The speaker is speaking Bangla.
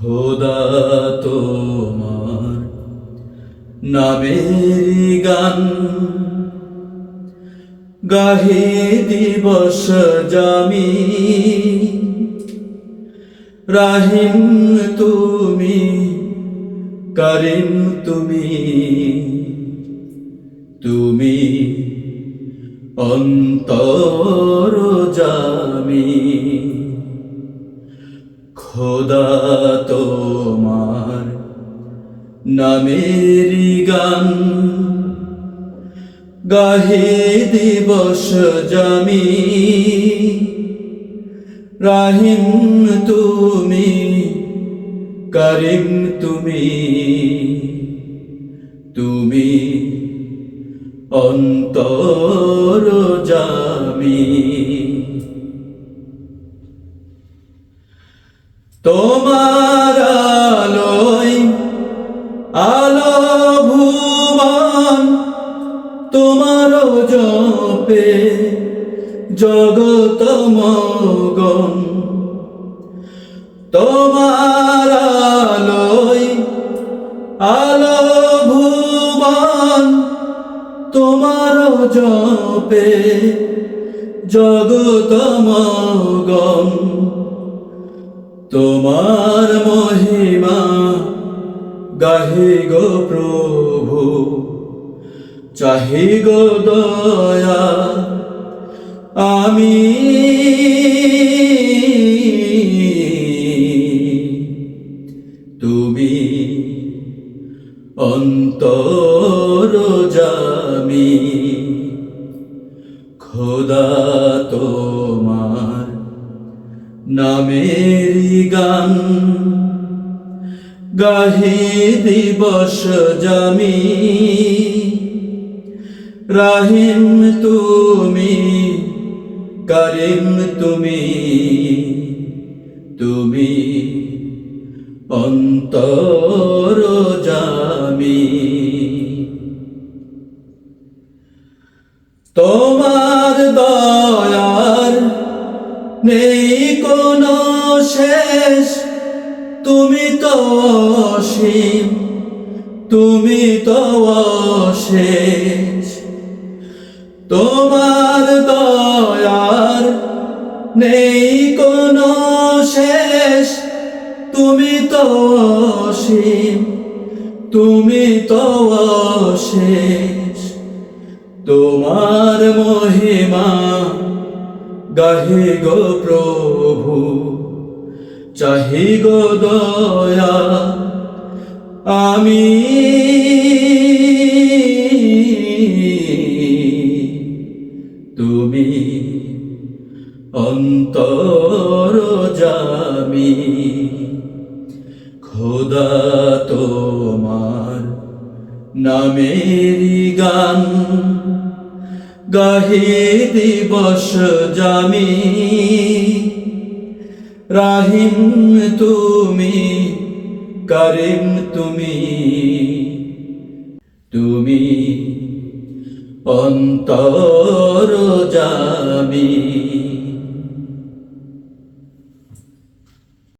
খোদা তোমার নামের গান। গাহি দিবস জামি রাহিম তুমি করিম তুমি তুমি অন্তর জামি। খোদা তোমার নামের গান। গাহে দিবস জামি রাহিম তুমি করিম তুমি তুমি অন্তর জামি। তোমার আলো ভুবন তোমার জপে জগত মগন। তোমার আলোয় আলো ভুবন তোমার জপে জগত মগন। তোমার মহিমা, গাহি গো প্রভু, চাহি গো দয়া, আমি। তুমি অন্তর জামি, খোদা তোমার নামের গান। গাহি দিবস জামি। রাহিম তুমি করিম তুমি তুমি অন্তর জামি। তোমার কোনো শেষ, তুমি তো অসীম, তুমি তো অশেষ। তোমার দয়ার নেই কোনো শেষ, তুমি তো অসীম, তুমি তো অশেষ। তোমার মহিমা গাহি গো প্রভু চাহি গো দয়া আমি তুমি অন্তর জামি খোদা তোমার নামেরি গান। গাহি দিবস জামি। রাহিম তুমি করিম তুমি তুমি অন্তর জামি।